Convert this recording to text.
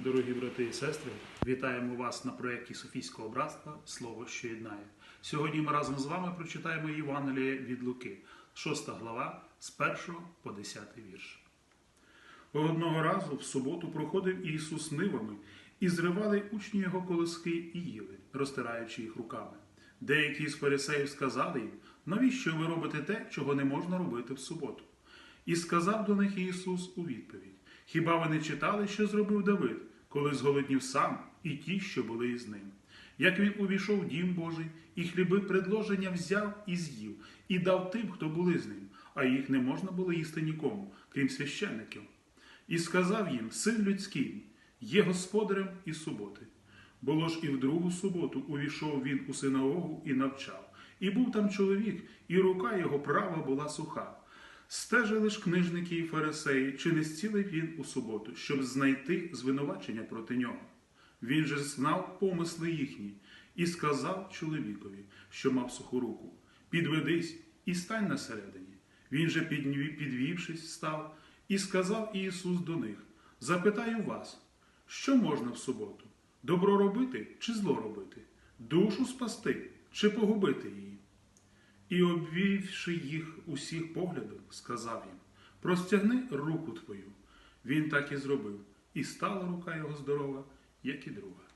Дорогі брати і сестри, вітаємо вас на проєкті Софійського братства Слово, що єднає. Сьогодні ми разом з вами прочитаємо Євангеліє від Луки, 6 глава з 1 по 10 вірш. Одного разу в суботу проходив Ісус нивами, і зривали учні його колоски і їли, розтираючи їх руками. Деякі з фарисеїв сказали їм, навіщо ви робите те, чого не можна робити в суботу? І сказав до них Ісус у відповідь: Хіба ви не читали, що зробив Давид, коли зголоднів сам і ті, що були із ним? Як він увійшов в дім Божий, і хліби предложення взяв і з'їв, і дав тим, хто були з ним, а їх не можна було їсти нікому, крім священників. І сказав їм: Син людський, є господарем і суботи. Було ж і в другу суботу увійшов він у синагогу і навчав. І був там чоловік, і рука його права була суха. Стежили ж книжники і фарисеї, чи не зцілив він у суботу, щоб знайти звинувачення проти нього. Він же знав помисли їхні, і сказав чоловікові, що мав суху руку: Підведись і стань на середині. Він же, підвівшись, став, і сказав Ісус до них: Запитаю вас, що можна в суботу? Добро робити чи зло робити? Душу спасти чи погубити її? І, обвівши їх усіх поглядом, сказав їм: Простягни руку твою. Він так і зробив, і стала рука його здорова, як і друга.